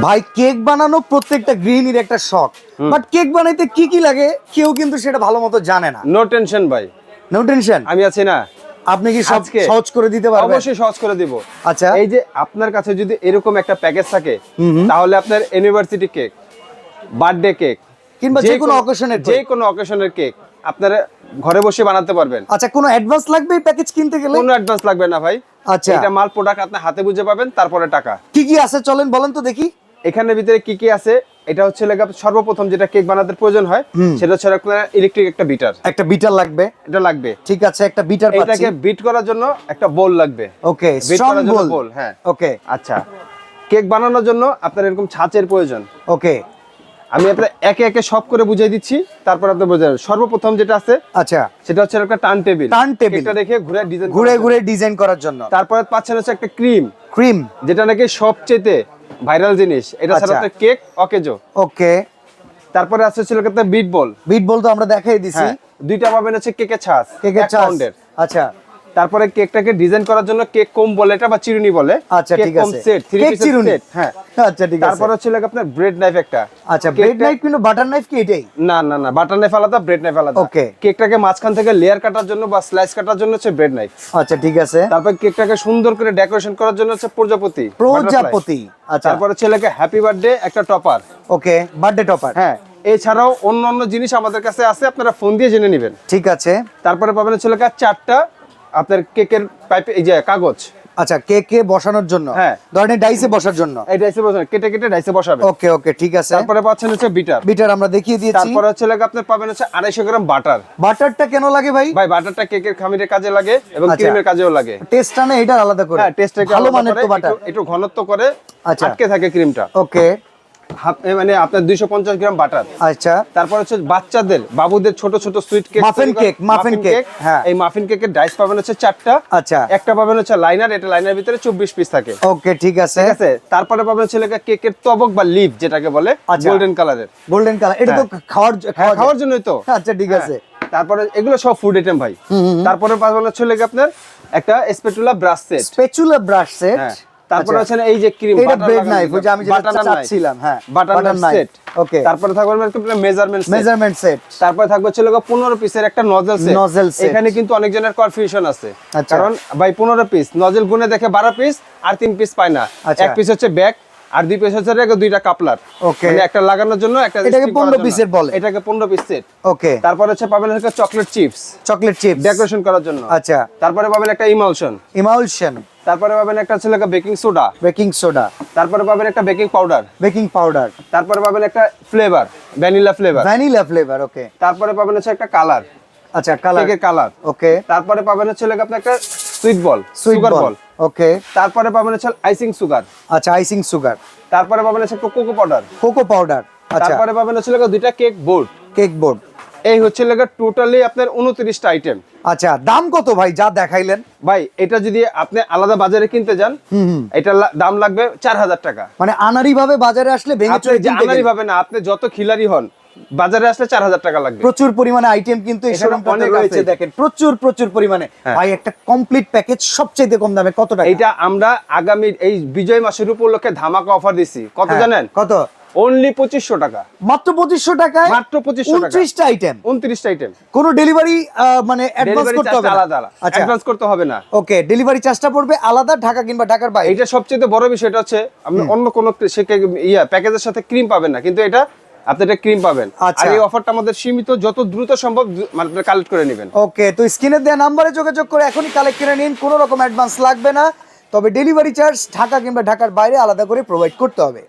ভাই কেক বানানো প্রত্যেকটা গৃহিণীর একটা শখ। বাট কেক বানাইতে কি কি লাগে কেউ কিন্তু সেটা ভালো মতো জানে না। নো টেনশন ভাই। নো টেনশন আমি আছি না। আপনি কি সব আজকে- সহজ করে দিতে পারবেন? অবশ্যই সহজ করে দিব। আচ্ছা। এই যে আপনার কাছে যদি এরকম একটা প্যাকেজ থাকে। তাহলে আপনার ইউনিভার্সিটি কেক বার্থডে কেক কিংবা যে কোনো অকেশনের যে কোনো অকেশনের কেক আপনারা ঘরে বসে বানাতে পারবেন। আচ্ছা কোনো অ্যাডভান্স লাগবে প্যাকেজ কিনতে গেলে? কোনো অ্যাডভান্স লাগবে না ভাই। আচ্ছা। এটা মাল প্রোডাক্ট আপনি হাতে বুঝে পাবেন তারপরে টাকা। কি কি আছে চলেন বলেন তো দেখি। এখানের ভিতরে কি কি আছে? এটা হচ্ছে লেগে সর্বপ্রথম যেটা কেক বানাতে প্রয়োজন হয় সেটা হচ্ছে আপনার ইলেকট্রিক একটা বিটার একটা বিটার লাগবে? এটা লাগবে। ঠিক আছে একটা বিটার পাচ্ছি। এটাকে বিট করার জন্য একটা বোল লাগবে। ওকে স্ট্রং বল হ্যাঁ। ওকে আচ্ছা। কেক বানানোর জন্য আপনার এরকম ছাঁচের প্রয়োজন। ওকে আমি আপনার একে একে সব করে বুঝিয়ে দিচ্ছি তারপর আপনি বোঝাবেন সর্বপ্রথম যেটা আছে আচ্ছা। সেটা হচ্ছে একটা টার্ন টেবিল। Turntable। এটা রেখে ঘুরে ডিজাইন ঘুরে ঘুরে ডিজাইন করার জন্য। তারপরে পাচ্ছেন হচ্ছে একটা ক্রিম ক্রিম যেটা নাকি সবচেয়ে ভাইরাল জিনিস। এটা ছাড়া তো আপনার কেক অকেজো। ওকে। তারপরে আছে ছিল কত বিট বল বিট বল তো আমরা দেখাই দিছি। হ্যাঁ দুইটা পাবেন হচ্ছে কেকের ছাস কেকের ছাস আচ্ছা। তারপরে কেকটাকে ডিজাইন করার জন্য কেক কম বলে এটা বা চিরুনি বলে। আচ্ছা কেক ঠিক কম আছে। সেট থ্রি চিরুনি। সেট হ্যাঁ। আচ্ছা ঠিক আছে। তারপরে হচ্ছে লাগে আপনার ব্রেড নাইফ একটা। আচ্ছা ব্রেড নাইফ কিন্তু বাটার নাইফ কি এটাই? না না না বাটার নাইফ আলাদা ব্রেড নাইফ আলাদা। Okay. কেকটাকে মাঝখান থেকে লেয়ার কাটার জন্য বা স্লাইস কাটার জন্য হচ্ছে ব্রেড নাইফ আচ্ছা ঠিক আছে। তারপর কেকটাকে সুন্দর করে ডেকোরেশন করার জন্য হচ্ছে প্রজাপতি প্রজাপতি। আচ্ছা। তারপরে ছেলেকে হ্যাপি বার্থডে একটা টপার ওকে বার্থডে টপার হ্যাঁ এছাড়াও অন্য অন্য জিনিস আমাদের কাছে আছে আপনারা ফোন দিয়ে জেনে নেবেন। ঠিক আছে। তারপরে পাবেন ছেলেকে চারটা আপনার কেকের পাইপে এই যে কাগজ। আচ্ছা কেকে বসানোর জন্য? হ্যাঁ। ধরেন ডাইসে বসার জন্য? এই ডাইসে বসাবেন কেটে কেটে ডাইসে বসাবেন। ওকে ওকে ঠিক আছে। তারপরে পাচ্ছেন হচ্ছে বিটার। বিটার আমরা দেখিয়ে দিয়েছি। তারপরে হচ্ছে লাগে আপনার পাবেন হচ্ছে আড়াইশো গ্রাম বাটার। বাটারটা কেন লাগে ভাই? ভাই বাটারটা কেকের খামিরের কাজে লাগে এবং আচ্ছা। ক্রিমের কাজেও লাগে। টেস্ট না এটা আলাদা করে। হ্যাঁ টেস্টটাকে ভালো মানের তো বাটার। একটু- ঘনত্ব করে আচ্ছা। আটকে থাকে ক্রিমটা। ওকে। মানে আপনার 250 গ্রাম বাটার। আচ্ছা। তারপর হচ্ছে বাচ্চাদের বাবুদের ছোট ছোট sweet cake Muffin cake, muffin cake, হ্যাঁ। এই মাফিন কেকের ডাইস পাবেন হচ্ছে চারটা। আচ্ছা। একটা পাবেন হচ্ছে লাইনার এটা লাইনার ভিতরে 24 পিস থাকে। ওকে ঠিক আছে। ঠিক আছে? তারপরে পাবেন ছেলেকে কেকের তবক বা লিপ যেটাকে বলে। গোল্ডেন কালারের গোল্ডেন কালার এটা তো খাওয়ার জ- হ্যাঁ খাওয়ার জন্যই তো। আচ্ছা ঠিক হ্যাঁ। আছে। তারপরে এগুলো সব ফুড আইটেম ভাই। তারপরে পাবেন হচ্ছে লেগে আপনার একটা spatula brush set spatula brush set হ্যাঁ। তারপরে হচ্ছে এই যে ক্রিম এটা ব্রেড নাইফ ওই যে আমি যেটা চাচ্ছিলাম হ্যাঁ বাটার নাইফ সেট ওকে তারপরে থাকবে মেজারমেন্ট সেট মেজারমেন্ট সেট তারপরে থাকবে হচ্ছে লোক পনেরো পিসের একটা নজল সেট Nozzle set। এখানে কিন্তু অনেকজনের কনফিউশন আছে। আচ্ছা। কারণ ভাই পনেরো পিস নজল গুনে দেখে বারো পিস আর তিন পিস পায় না। আচ্ছা। এক পিস হচ্ছে ব্যাগ আর দুই পিস হচ্ছে দুইটা কাপলার Okay। মানে একটা লাগানোর জন্য একটা এটাকে 15 পিসের বলে। এটাকে পনেরো পিস সেট ওকে তারপরে হচ্ছে পাবেন হচ্ছে chocolate chips chocolate chips decoration করার জন্য। আচ্ছা। তারপরে পাবেন একটা ইমালশন ইমালশন তারপরে পাবেন একটা হচ্ছে বেকিং সোডা বেকিং সোডা তারপরে পাবেন একটা বেকিং পাউডার বেকিং পাউডার তারপরে পাবেন একটা flavour vanilla flavour vanilla flavour okay তারপরে পাবেন হচ্ছে একটা কালার আচ্ছা কালার কালার ওকে তারপরে পাবেন হচ্ছে লেগে আপনার একটা সুইট বল সুগার বল ওকে তারপরে পাবেন হচ্ছে আইসিং সুগার আচ্ছা আইসিং সুগার তারপরে পাবেন হচ্ছে কোকো পাউডার কোকো পাউডার আচ্ছা। তারপরে পাবেন হচ্ছে লেগে দুইটা কেক বোর্ড কেক বোর্ড এই হচ্ছে লেগে টোটালি আপনার উনত্রিশটা আইটেম আচ্ছা দাম কত ভাই যা দেখাইলেন? ভাই এটা যদি আপনি আলাদা বাজারে কিনতে যান এটা দাম লাগবে চার হাজার টাকা। মানে আনারি ভাবে বাজারে আসলে আনারি ভাবে না আপনি যত খিলারি হন বাজারে আসলে চার হাজার টাকা লাগবে। প্রচুর পরিমাণে আইটেম কিন্তু রয়েছে দেখেন। প্রচুর প্রচুর পরিমাণে। হ্যাঁ। ভাই একটা কমপ্লিট প্যাকেজ সবচেয়ে কম দামে কত টাকা? এইটা আমরা আগামী এই বিজয় মাসের উপলক্ষে ধামাকা অফার দিছি। কত হ্যাঁ, জানেন? কত? অনলি পঁচিশশো টাকা। মাত্র পঁচিশশো টাকায় মাত্র 2500 টাকা। উনত্রিশটা আইটেম উনত্রিশটা আইটেম কোনো ডেলিভারি মানে অ্যাডভান্স করতে হবে? আলাদা অ্যাডভান্স করতে হবে না। ওকে ডেলিভারি চার্জটা পড়বে আলাদা ঢাকা কিংবা ঢাকার বাইরে। এইটা সবচেয়ে বড় বিষয়টা হচ্ছে আপনি অন্য কোনো ইয়া প্যাকেজের সাথে ক্রিম পাবেন না কিন্তু এটা আপনি এটা ক্রিম পাবেন। আচ্ছা। আর এই অফারটা আমাদের সীমিত যত দ্রুত সম্ভব মানে কালেক্ট করে নেবেন। ওকে তো স্ক্রিনে দেওয়া নাম্বারে যোগাযোগ করে এখনই কালেক্ট করে নিন কোনো রকম অ্যাডভান্স লাগবে না। তবে ডেলিভারি চার্জ ঢাকা কিংবা ঢাকার বাইরে আলাদা করে প্রোভাইড করতে হবে।